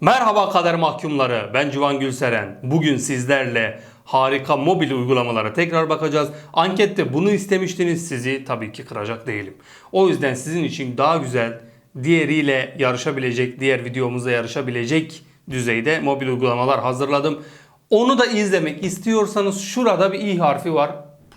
Merhaba kader mahkumları. Ben Civan Gülseren. Bugün sizlerle harika mobil uygulamalara tekrar bakacağız. Ankette bunu istemiştiniz. Sizi tabii ki kıracak değilim. O yüzden sizin için daha güzel, diğeriyle yarışabilecek, diğer videomuzla yarışabilecek düzeyde mobil uygulamalar hazırladım. Onu da izlemek istiyorsanız şurada bir i harfi var.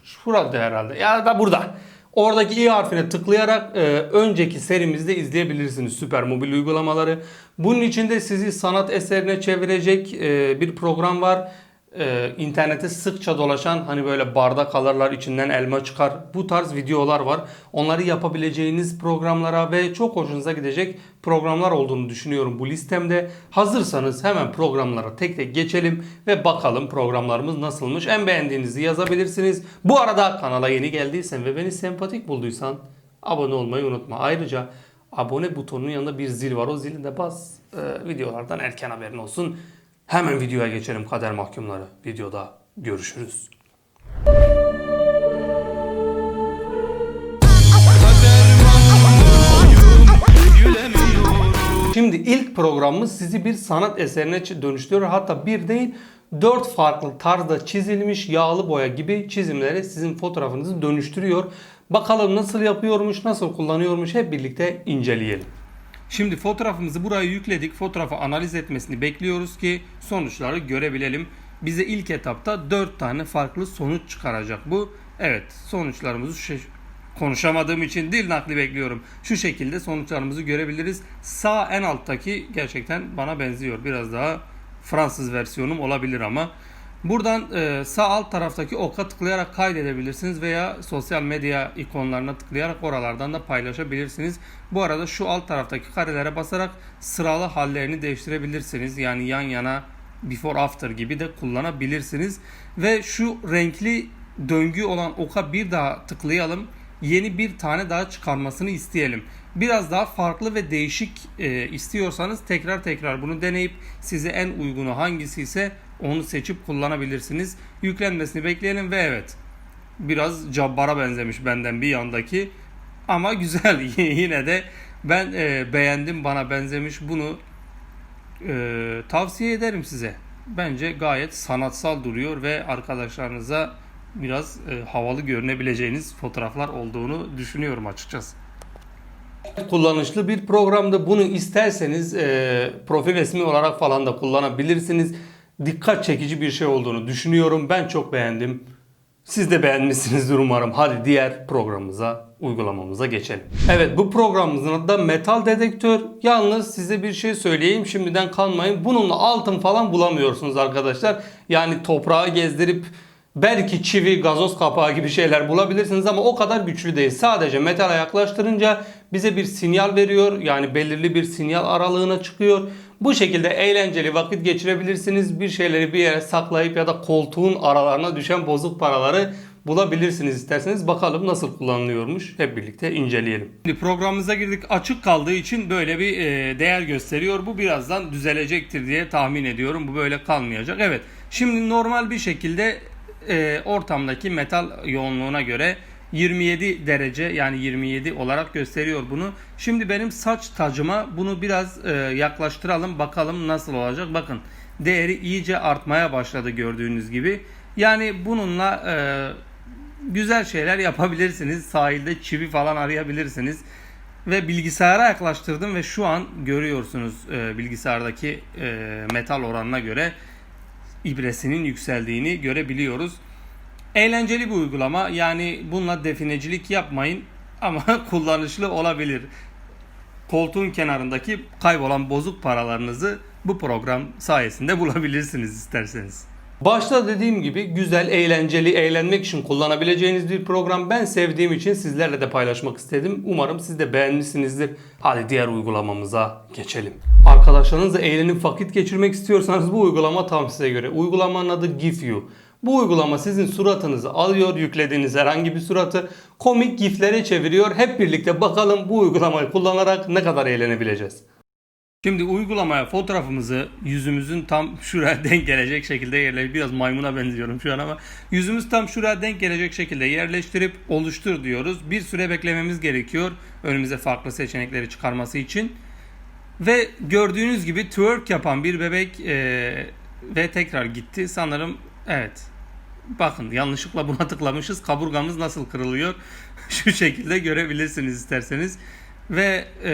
Şurada herhalde ya da burada. Oradaki i harfine tıklayarak e, önceki serimizde izleyebilirsiniz süper mobil uygulamaları. Bunun içinde sizi sanat eserine çevirecek e, bir program var. E, internette sıkça dolaşan hani böyle bardak alırlar içinden elma çıkar. Bu tarz videolar var. Onları yapabileceğiniz programlara ve çok hoşunuza gidecek programlar olduğunu düşünüyorum bu listemde. Hazırsanız hemen programlara tek tek geçelim ve bakalım programlarımız nasılmış. En beğendiğinizi yazabilirsiniz. Bu arada kanala yeni geldiysen ve beni sempatik bulduysan abone olmayı unutma. Ayrıca abone butonunun yanında bir zil var. O zili de bas. Ee, videolardan erken haberin olsun. Hemen videoya geçelim kader mahkumları. Videoda görüşürüz. Şimdi ilk programımız sizi bir sanat eserine dönüştürüyor. Hatta bir değil dört farklı tarzda çizilmiş yağlı boya gibi çizimleri sizin fotoğrafınızı dönüştürüyor. Bakalım nasıl yapıyormuş, nasıl kullanıyormuş hep birlikte inceleyelim. Şimdi fotoğrafımızı buraya yükledik. Fotoğrafı analiz etmesini bekliyoruz ki sonuçları görebilelim. Bize ilk etapta 4 tane farklı sonuç çıkaracak bu. Evet sonuçlarımızı şu şey- konuşamadığım için dil nakli bekliyorum. Şu şekilde sonuçlarımızı görebiliriz. Sağ en alttaki gerçekten bana benziyor. Biraz daha Fransız versiyonum olabilir ama. Buradan e, sağ alt taraftaki oka tıklayarak kaydedebilirsiniz veya sosyal medya ikonlarına tıklayarak oralardan da paylaşabilirsiniz. Bu arada şu alt taraftaki karelere basarak sıralı hallerini değiştirebilirsiniz. Yani yan yana before after gibi de kullanabilirsiniz. Ve şu renkli döngü olan oka bir daha tıklayalım. Yeni bir tane daha çıkarmasını isteyelim. Biraz daha farklı ve değişik e, istiyorsanız tekrar tekrar bunu deneyip size en uygunu hangisi ise onu seçip kullanabilirsiniz. Yüklenmesini bekleyelim ve evet biraz cabbara benzemiş benden bir yandaki ama güzel yine de ben e, beğendim bana benzemiş bunu e, tavsiye ederim size. Bence gayet sanatsal duruyor ve arkadaşlarınıza biraz e, havalı görünebileceğiniz fotoğraflar olduğunu düşünüyorum açıkçası. Kullanışlı bir programda bunu isterseniz e, profil resmi olarak falan da kullanabilirsiniz. Dikkat çekici bir şey olduğunu düşünüyorum. Ben çok beğendim. Siz de beğenmişsinizdir umarım. Hadi diğer programımıza, uygulamamıza geçelim. Evet bu programımızın adı da metal dedektör. Yalnız size bir şey söyleyeyim şimdiden kalmayın. Bununla altın falan bulamıyorsunuz arkadaşlar. Yani toprağı gezdirip belki çivi, gazoz kapağı gibi şeyler bulabilirsiniz ama o kadar güçlü değil. Sadece metale yaklaştırınca bize bir sinyal veriyor. Yani belirli bir sinyal aralığına çıkıyor. Bu şekilde eğlenceli vakit geçirebilirsiniz. Bir şeyleri bir yere saklayıp ya da koltuğun aralarına düşen bozuk paraları bulabilirsiniz isterseniz. Bakalım nasıl kullanılıyormuş. Hep birlikte inceleyelim. Şimdi programımıza girdik. Açık kaldığı için böyle bir e, değer gösteriyor. Bu birazdan düzelecektir diye tahmin ediyorum. Bu böyle kalmayacak. Evet. Şimdi normal bir şekilde e, ortamdaki metal yoğunluğuna göre 27 derece yani 27 olarak gösteriyor bunu. Şimdi benim saç tacıma bunu biraz e, yaklaştıralım bakalım nasıl olacak. Bakın değeri iyice artmaya başladı gördüğünüz gibi. Yani bununla e, güzel şeyler yapabilirsiniz. Sahilde çivi falan arayabilirsiniz. Ve bilgisayara yaklaştırdım ve şu an görüyorsunuz e, bilgisayardaki e, metal oranına göre ibresinin yükseldiğini görebiliyoruz. Eğlenceli bir uygulama. Yani bununla definecilik yapmayın ama kullanışlı olabilir. Koltuğun kenarındaki kaybolan bozuk paralarınızı bu program sayesinde bulabilirsiniz isterseniz. Başta dediğim gibi güzel, eğlenceli, eğlenmek için kullanabileceğiniz bir program. Ben sevdiğim için sizlerle de paylaşmak istedim. Umarım siz de beğenmişsinizdir. Hadi diğer uygulamamıza geçelim. Arkadaşlarınızla eğlenip vakit geçirmek istiyorsanız bu uygulama tam size göre. Uygulamanın adı GIFU. Bu uygulama sizin suratınızı alıyor, yüklediğiniz herhangi bir suratı komik giflere çeviriyor. Hep birlikte bakalım bu uygulamayı kullanarak ne kadar eğlenebileceğiz. Şimdi uygulamaya fotoğrafımızı yüzümüzün tam şuraya denk gelecek şekilde yerleştirip biraz maymuna benziyorum şu an ama yüzümüz tam şuraya denk gelecek şekilde yerleştirip oluştur diyoruz. Bir süre beklememiz gerekiyor önümüze farklı seçenekleri çıkarması için. Ve gördüğünüz gibi twerk yapan bir bebek e, ve tekrar gitti. Sanırım evet. Bakın yanlışlıkla buna tıklamışız. Kaburgamız nasıl kırılıyor? Şu şekilde görebilirsiniz isterseniz. Ve e,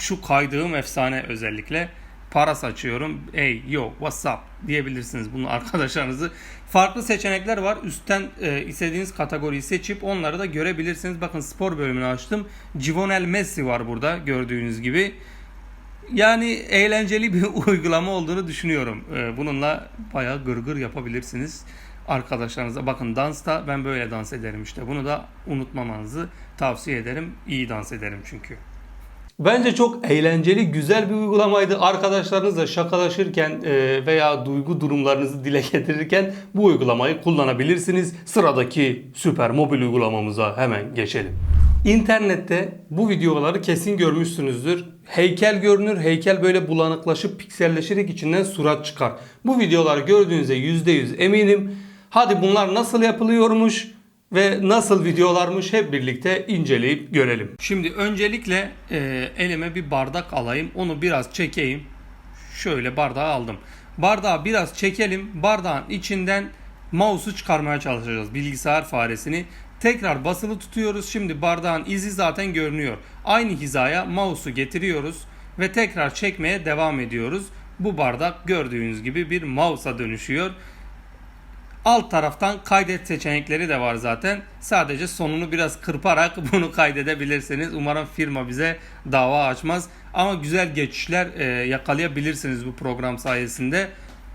şu kaydığım efsane özellikle paras açıyorum. Hey yo what's up diyebilirsiniz bunu arkadaşlarınızı. Farklı seçenekler var. Üstten e, istediğiniz kategoriyi seçip onları da görebilirsiniz. Bakın spor bölümünü açtım. Givonel Messi var burada gördüğünüz gibi. Yani eğlenceli bir uygulama olduğunu düşünüyorum. E, bununla bayağı gırgır yapabilirsiniz arkadaşlarınıza. Bakın dansta ben böyle dans ederim işte. Bunu da unutmamanızı tavsiye ederim. İyi dans ederim çünkü. Bence çok eğlenceli, güzel bir uygulamaydı. Arkadaşlarınızla şakalaşırken e, veya duygu durumlarınızı dile getirirken bu uygulamayı kullanabilirsiniz. Sıradaki süper mobil uygulamamıza hemen geçelim. İnternette bu videoları kesin görmüşsünüzdür. Heykel görünür, heykel böyle bulanıklaşıp pikselleşerek içinden surat çıkar. Bu videoları gördüğünüzde %100 eminim. Hadi bunlar nasıl yapılıyormuş? ve nasıl videolarmış hep birlikte inceleyip görelim. Şimdi öncelikle e, elime bir bardak alayım. Onu biraz çekeyim. Şöyle bardağı aldım. Bardağı biraz çekelim. Bardağın içinden mouse'u çıkarmaya çalışacağız. Bilgisayar faresini. Tekrar basılı tutuyoruz. Şimdi bardağın izi zaten görünüyor. Aynı hizaya mouse'u getiriyoruz ve tekrar çekmeye devam ediyoruz. Bu bardak gördüğünüz gibi bir mouse'a dönüşüyor. Alt taraftan kaydet seçenekleri de var zaten. Sadece sonunu biraz kırparak bunu kaydedebilirsiniz. Umarım firma bize dava açmaz. Ama güzel geçişler e, yakalayabilirsiniz bu program sayesinde.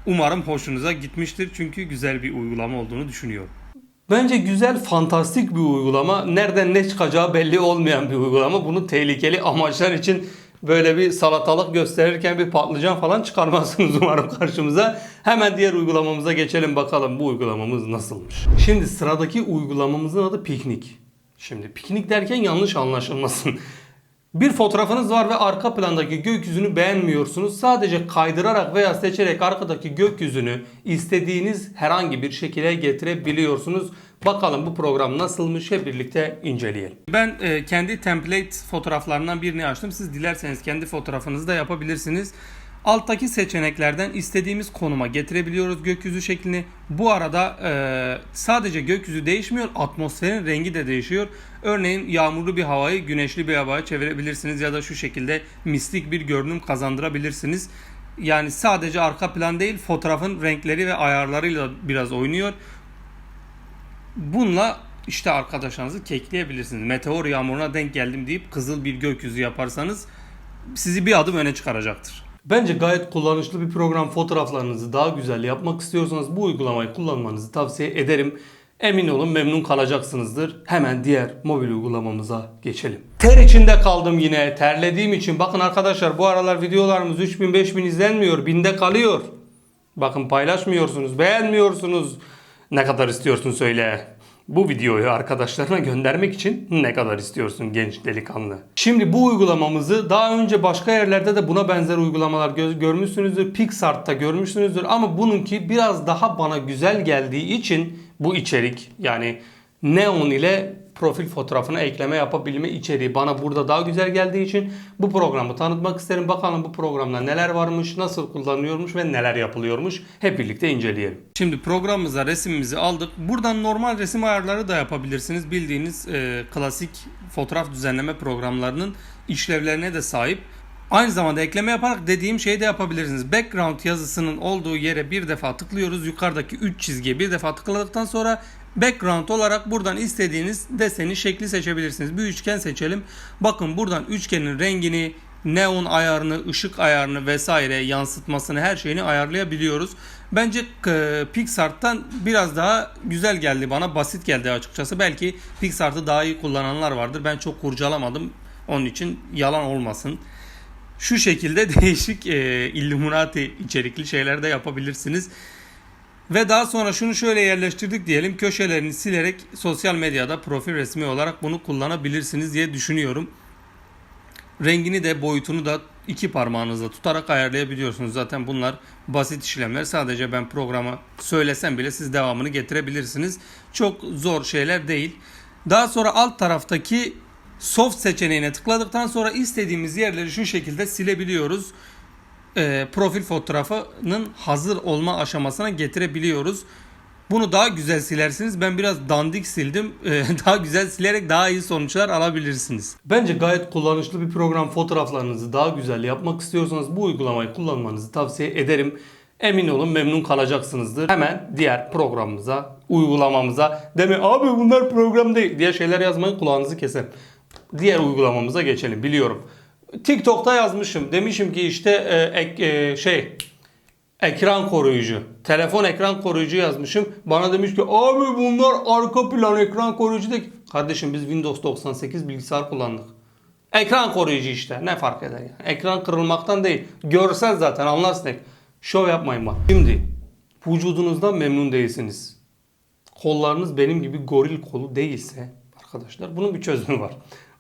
Umarım hoşunuza gitmiştir çünkü güzel bir uygulama olduğunu düşünüyorum. Bence güzel, fantastik bir uygulama. Nereden ne çıkacağı belli olmayan bir uygulama. Bunu tehlikeli amaçlar için böyle bir salatalık gösterirken bir patlıcan falan çıkarmazsınız umarım karşımıza. Hemen diğer uygulamamıza geçelim bakalım bu uygulamamız nasılmış. Şimdi sıradaki uygulamamızın adı piknik. Şimdi piknik derken yanlış anlaşılmasın. Bir fotoğrafınız var ve arka plandaki gökyüzünü beğenmiyorsunuz. Sadece kaydırarak veya seçerek arkadaki gökyüzünü istediğiniz herhangi bir şekilde getirebiliyorsunuz. Bakalım bu program nasılmış hep birlikte inceleyelim. Ben e, kendi template fotoğraflarından birini açtım. Siz dilerseniz kendi fotoğrafınızı da yapabilirsiniz. Alttaki seçeneklerden istediğimiz konuma getirebiliyoruz gökyüzü şeklini. Bu arada e, sadece gökyüzü değişmiyor, atmosferin rengi de değişiyor. Örneğin yağmurlu bir havayı güneşli bir havaya çevirebilirsiniz ya da şu şekilde mistik bir görünüm kazandırabilirsiniz. Yani sadece arka plan değil, fotoğrafın renkleri ve ayarlarıyla biraz oynuyor. Bununla işte arkadaşlarınızı kekleyebilirsiniz. Meteor yağmuruna denk geldim deyip kızıl bir gökyüzü yaparsanız sizi bir adım öne çıkaracaktır. Bence gayet kullanışlı bir program. Fotoğraflarınızı daha güzel yapmak istiyorsanız bu uygulamayı kullanmanızı tavsiye ederim. Emin olun memnun kalacaksınızdır. Hemen diğer mobil uygulamamıza geçelim. Ter içinde kaldım yine. Terlediğim için. Bakın arkadaşlar bu aralar videolarımız 3000-5000 izlenmiyor. Binde kalıyor. Bakın paylaşmıyorsunuz, beğenmiyorsunuz. Ne kadar istiyorsun söyle. Bu videoyu arkadaşlarına göndermek için ne kadar istiyorsun genç delikanlı? Şimdi bu uygulamamızı daha önce başka yerlerde de buna benzer uygulamalar gö- görmüşsünüzdür. Pixart'ta görmüşsünüzdür ama bununki biraz daha bana güzel geldiği için bu içerik yani Neon ile profil fotoğrafına ekleme yapabilme içeriği bana burada daha güzel geldiği için bu programı tanıtmak isterim. Bakalım bu programda neler varmış, nasıl kullanılıyormuş ve neler yapılıyormuş. Hep birlikte inceleyelim. Şimdi programımıza resimimizi aldık. Buradan normal resim ayarları da yapabilirsiniz. Bildiğiniz e, klasik fotoğraf düzenleme programlarının işlevlerine de sahip. Aynı zamanda ekleme yaparak dediğim şeyi de yapabilirsiniz. Background yazısının olduğu yere bir defa tıklıyoruz. Yukarıdaki 3 çizgiye bir defa tıkladıktan sonra background olarak buradan istediğiniz deseni şekli seçebilirsiniz. Bir üçgen seçelim. Bakın buradan üçgenin rengini, neon ayarını, ışık ayarını vesaire yansıtmasını her şeyini ayarlayabiliyoruz. Bence e, Pixar'tan biraz daha güzel geldi bana. Basit geldi açıkçası. Belki Pixar'ı daha iyi kullananlar vardır. Ben çok kurcalamadım. Onun için yalan olmasın. Şu şekilde değişik e, Illuminati içerikli şeyler de yapabilirsiniz. Ve daha sonra şunu şöyle yerleştirdik diyelim. Köşelerini silerek sosyal medyada profil resmi olarak bunu kullanabilirsiniz diye düşünüyorum. Rengini de boyutunu da iki parmağınızla tutarak ayarlayabiliyorsunuz. Zaten bunlar basit işlemler. Sadece ben programa söylesem bile siz devamını getirebilirsiniz. Çok zor şeyler değil. Daha sonra alt taraftaki Soft seçeneğine tıkladıktan sonra istediğimiz yerleri şu şekilde silebiliyoruz. Ee, profil fotoğrafının hazır olma aşamasına getirebiliyoruz. Bunu daha güzel silersiniz. Ben biraz dandik sildim. Ee, daha güzel silerek daha iyi sonuçlar alabilirsiniz. Bence gayet kullanışlı bir program. Fotoğraflarınızı daha güzel yapmak istiyorsanız bu uygulamayı kullanmanızı tavsiye ederim. Emin olun memnun kalacaksınızdır. Hemen diğer programımıza, uygulamamıza deme abi bunlar program değil diye şeyler yazmayın kulağınızı keser. Diğer uygulamamıza geçelim biliyorum. TikTok'ta yazmışım. Demişim ki işte e, ek- e, şey ekran koruyucu. Telefon ekran koruyucu yazmışım. Bana demiş ki abi bunlar arka plan ekran koruyucu değil. Kardeşim biz Windows 98 bilgisayar kullandık. Ekran koruyucu işte. Ne fark eder yani. Ekran kırılmaktan değil. Görsel zaten anlarsın. Şov yapmayın bak. Şimdi vücudunuzdan memnun değilsiniz. Kollarınız benim gibi goril kolu değilse arkadaşlar bunun bir çözümü var.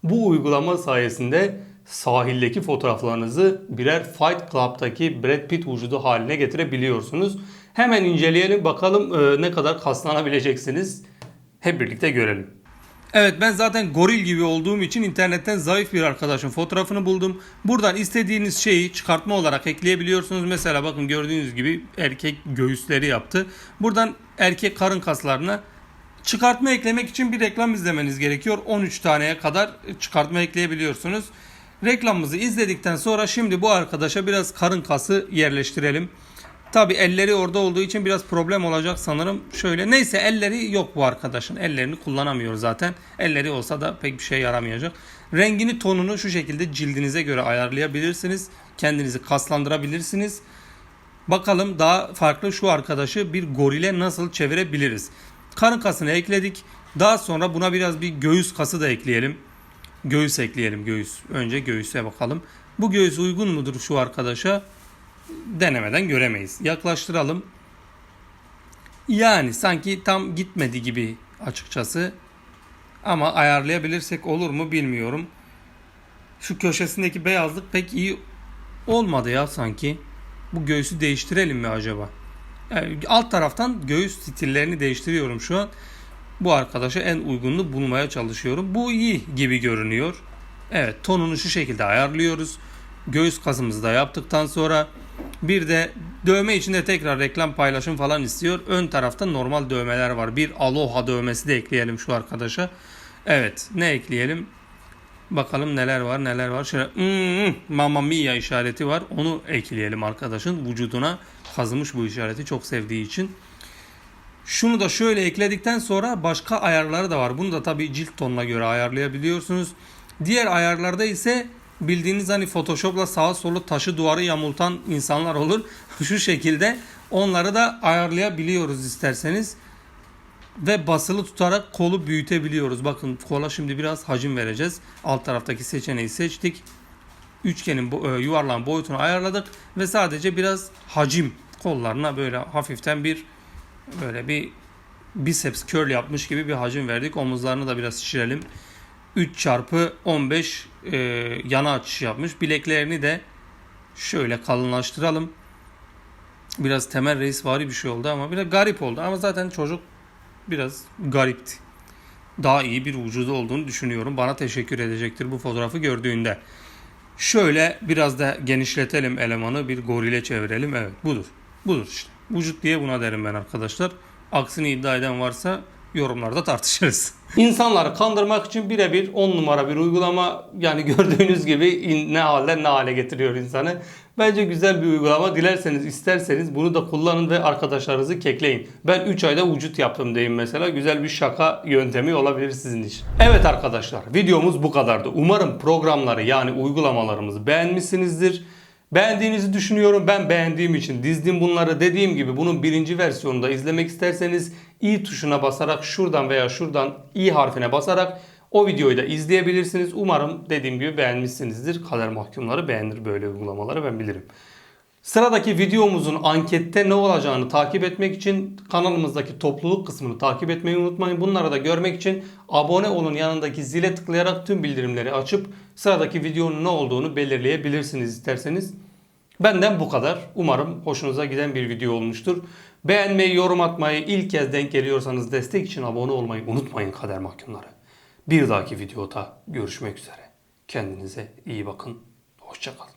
Bu uygulama sayesinde sahildeki fotoğraflarınızı birer Fight Club'daki Brad Pitt vücudu haline getirebiliyorsunuz. Hemen inceleyelim bakalım e, ne kadar kaslanabileceksiniz. Hep birlikte görelim. Evet ben zaten goril gibi olduğum için internetten zayıf bir arkadaşın fotoğrafını buldum. Buradan istediğiniz şeyi çıkartma olarak ekleyebiliyorsunuz. Mesela bakın gördüğünüz gibi erkek göğüsleri yaptı. Buradan erkek karın kaslarına çıkartma eklemek için bir reklam izlemeniz gerekiyor. 13 taneye kadar çıkartma ekleyebiliyorsunuz. Reklamımızı izledikten sonra şimdi bu arkadaşa biraz karın kası yerleştirelim. Tabi elleri orada olduğu için biraz problem olacak sanırım. Şöyle neyse elleri yok bu arkadaşın. Ellerini kullanamıyor zaten. Elleri olsa da pek bir şey yaramayacak. Rengini tonunu şu şekilde cildinize göre ayarlayabilirsiniz. Kendinizi kaslandırabilirsiniz. Bakalım daha farklı şu arkadaşı bir gorile nasıl çevirebiliriz. Karın kasını ekledik. Daha sonra buna biraz bir göğüs kası da ekleyelim. Göğüs ekleyelim göğüs. Önce göğüse bakalım. Bu göğüs uygun mudur şu arkadaşa? Denemeden göremeyiz. Yaklaştıralım. Yani sanki tam gitmedi gibi açıkçası. Ama ayarlayabilirsek olur mu bilmiyorum. Şu köşesindeki beyazlık pek iyi olmadı ya sanki. Bu göğüsü değiştirelim mi acaba? Yani alt taraftan göğüs stillerini değiştiriyorum şu an. Bu arkadaşa en uygununu bulmaya çalışıyorum. Bu iyi gibi görünüyor. Evet tonunu şu şekilde ayarlıyoruz. Göğüs kasımızı da yaptıktan sonra bir de dövme içinde tekrar reklam paylaşım falan istiyor. Ön tarafta normal dövmeler var. Bir aloha dövmesi de ekleyelim şu arkadaşa. Evet ne ekleyelim? Bakalım neler var neler var. Şöyle mm, Mamma Mia işareti var. Onu ekleyelim arkadaşın vücuduna. Kazımış bu işareti çok sevdiği için. Şunu da şöyle ekledikten sonra başka ayarları da var. Bunu da tabii cilt tonuna göre ayarlayabiliyorsunuz. Diğer ayarlarda ise bildiğiniz hani Photoshop'la sağa solu taşı duvarı yamultan insanlar olur. Şu şekilde onları da ayarlayabiliyoruz isterseniz. Ve basılı tutarak kolu büyütebiliyoruz. Bakın kola şimdi biraz hacim vereceğiz. Alt taraftaki seçeneği seçtik. Üçgenin e, yuvarlağın boyutunu ayarladık ve sadece biraz hacim kollarına böyle hafiften bir böyle bir biceps curl yapmış gibi bir hacim verdik. Omuzlarını da biraz şişirelim. 3 çarpı 15 e, yana açış yapmış. Bileklerini de şöyle kalınlaştıralım. Biraz temel reis vari bir şey oldu ama biraz garip oldu. Ama zaten çocuk biraz garipti. Daha iyi bir vücudu olduğunu düşünüyorum. Bana teşekkür edecektir bu fotoğrafı gördüğünde. Şöyle biraz da genişletelim elemanı bir gorile çevirelim. Evet budur. Budur işte. Vücut diye buna derim ben arkadaşlar. Aksini iddia eden varsa yorumlarda tartışırız. İnsanları kandırmak için birebir 10 numara bir uygulama yani gördüğünüz gibi ne halden ne hale getiriyor insanı. Bence güzel bir uygulama. Dilerseniz isterseniz bunu da kullanın ve arkadaşlarınızı kekleyin. Ben 3 ayda vücut yaptım diyeyim mesela. Güzel bir şaka yöntemi olabilir sizin için. Evet arkadaşlar videomuz bu kadardı. Umarım programları yani uygulamalarımızı beğenmişsinizdir. Beğendiğinizi düşünüyorum. Ben beğendiğim için dizdim bunları. Dediğim gibi bunun birinci versiyonunda izlemek isterseniz i tuşuna basarak şuradan veya şuradan i harfine basarak o videoyu da izleyebilirsiniz. Umarım dediğim gibi beğenmişsinizdir. Kader mahkumları beğenir böyle uygulamaları ben bilirim. Sıradaki videomuzun ankette ne olacağını takip etmek için kanalımızdaki topluluk kısmını takip etmeyi unutmayın. Bunları da görmek için abone olun yanındaki zile tıklayarak tüm bildirimleri açıp sıradaki videonun ne olduğunu belirleyebilirsiniz isterseniz. Benden bu kadar. Umarım hoşunuza giden bir video olmuştur. Beğenmeyi, yorum atmayı, ilk kez denk geliyorsanız destek için abone olmayı unutmayın kader mahkumları. Bir dahaki videoda görüşmek üzere. Kendinize iyi bakın. Hoşçakalın.